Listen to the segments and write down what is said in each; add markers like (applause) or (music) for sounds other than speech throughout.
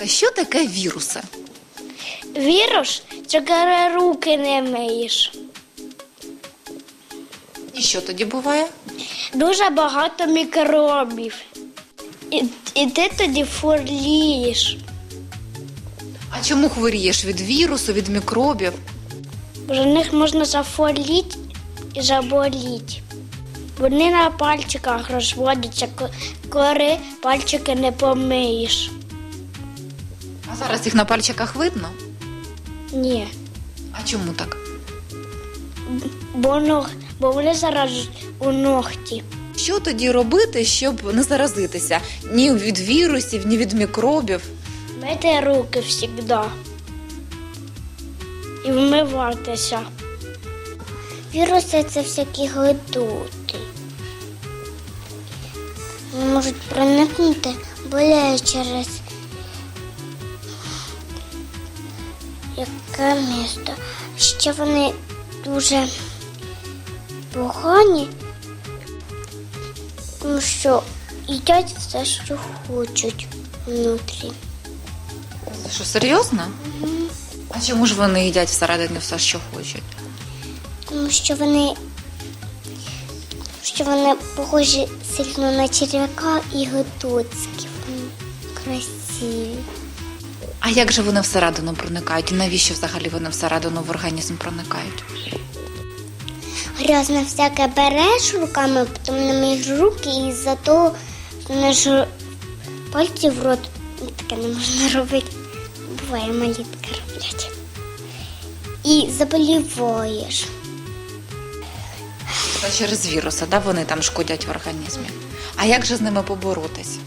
Та що таке віруси? Вірус, це коли руки не миєш. І що тоді буває? Дуже багато мікробів. І, і ти тоді фурлієш. А чому хворієш від вірусу, від мікробів? Бо них можна зафорліти і заболіти. Вони на пальчиках розводяться, ко- коли пальчики не помиєш. А зараз їх на пальчиках видно? Ні. А чому так? Бо, ног, бо вони зараз у ногті. Що тоді робити, щоб не заразитися ні від вірусів, ні від мікробів? Мити руки завжди. І вмиватися. Віруси це всякі глитути. Можуть проникнути болеє через яке місто. Ще вони дуже погані, тому що їдять все, що хочуть внутрі. Це що, серйозно? А чому ж вони їдять всередині все, що хочуть? Тому що вони, що вони похожі сильно на черв'яка і готуцькі. Вони красиві. А як же вони всередину проникають? І навіщо взагалі вони всередину в організм проникають? Грязне всяке береш руками, потім не миєш руки, і за того не ж пальці в рот. Таке не можна (laughs) робити. Буває, малі таке роблять. І заболіваєш. Це через віруси, да? вони там шкодять в організмі. А як же з ними поборотись?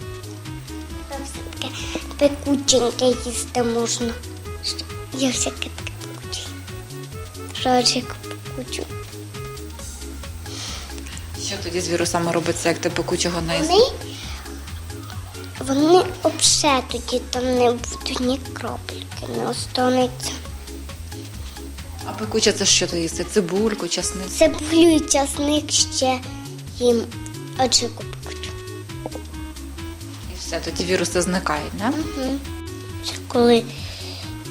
Пекученьке їсти можна. Я всяке таке пекуче. Рожик пекучу. Що тоді з вірусами робиться, як ти пекучого не? Вони, вони обше тоді там не будуть ні кропельки, не останеться. А пекуче це що ти їси? Цибульку, часник? Цибулю і часник ще їм аджику все, тоді віруси зникають, да? Це коли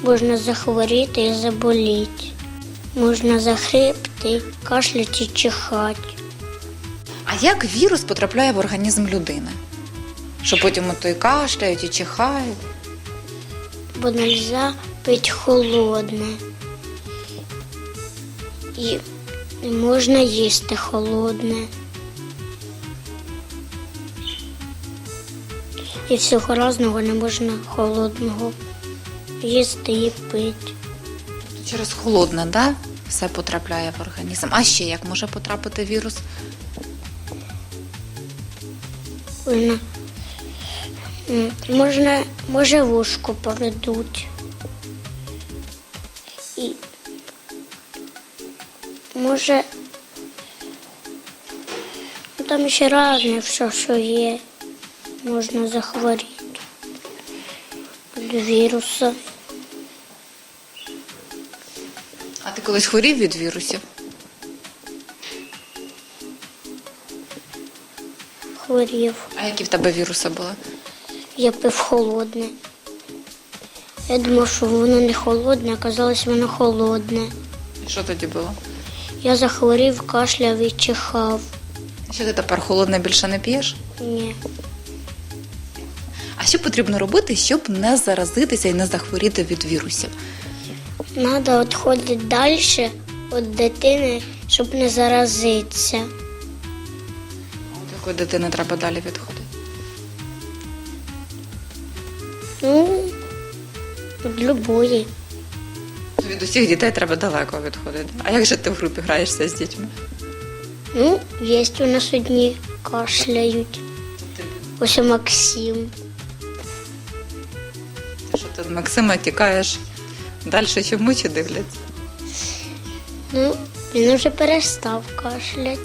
можна захворіти і заболіти. Можна захрипти, кашляти, чихати. А як вірус потрапляє в організм людини? Що потім ото і кашляють, і чихають. бо нельзя пити холодне. І не можна їсти холодне. І всього разного не можна холодного їсти і пити. Через холодне, да? Все потрапляє в організм. А ще як може потрапити вірус? Вона можна, може вушко поведуть. І може ну, там ще разне все, що є. Можна захворіти від вірусу. А ти колись хворів від вірусів? Хворів. А які в тебе віруси були? Я пив холодне. Я думав, що воно не холодне, а казалось, воно холодне. І що тоді було? Я захворів, кашляв і чихав. Що ти тепер холодне більше не п'єш? Ні. А що потрібно робити, щоб не заразитися і не захворіти від вірусів? Треба відходити далі від дитини, щоб не заразитися. Від якої дитини треба далі відходити? Ну, від любої. Від усіх дітей треба далеко відходити. А як же ти в групі граєшся з дітьми? Ну, є у нас одні кашляють. Ось Максим. Від Максима тікаєш далі, чому чи дивляться? Ну, він вже перестав кашляти.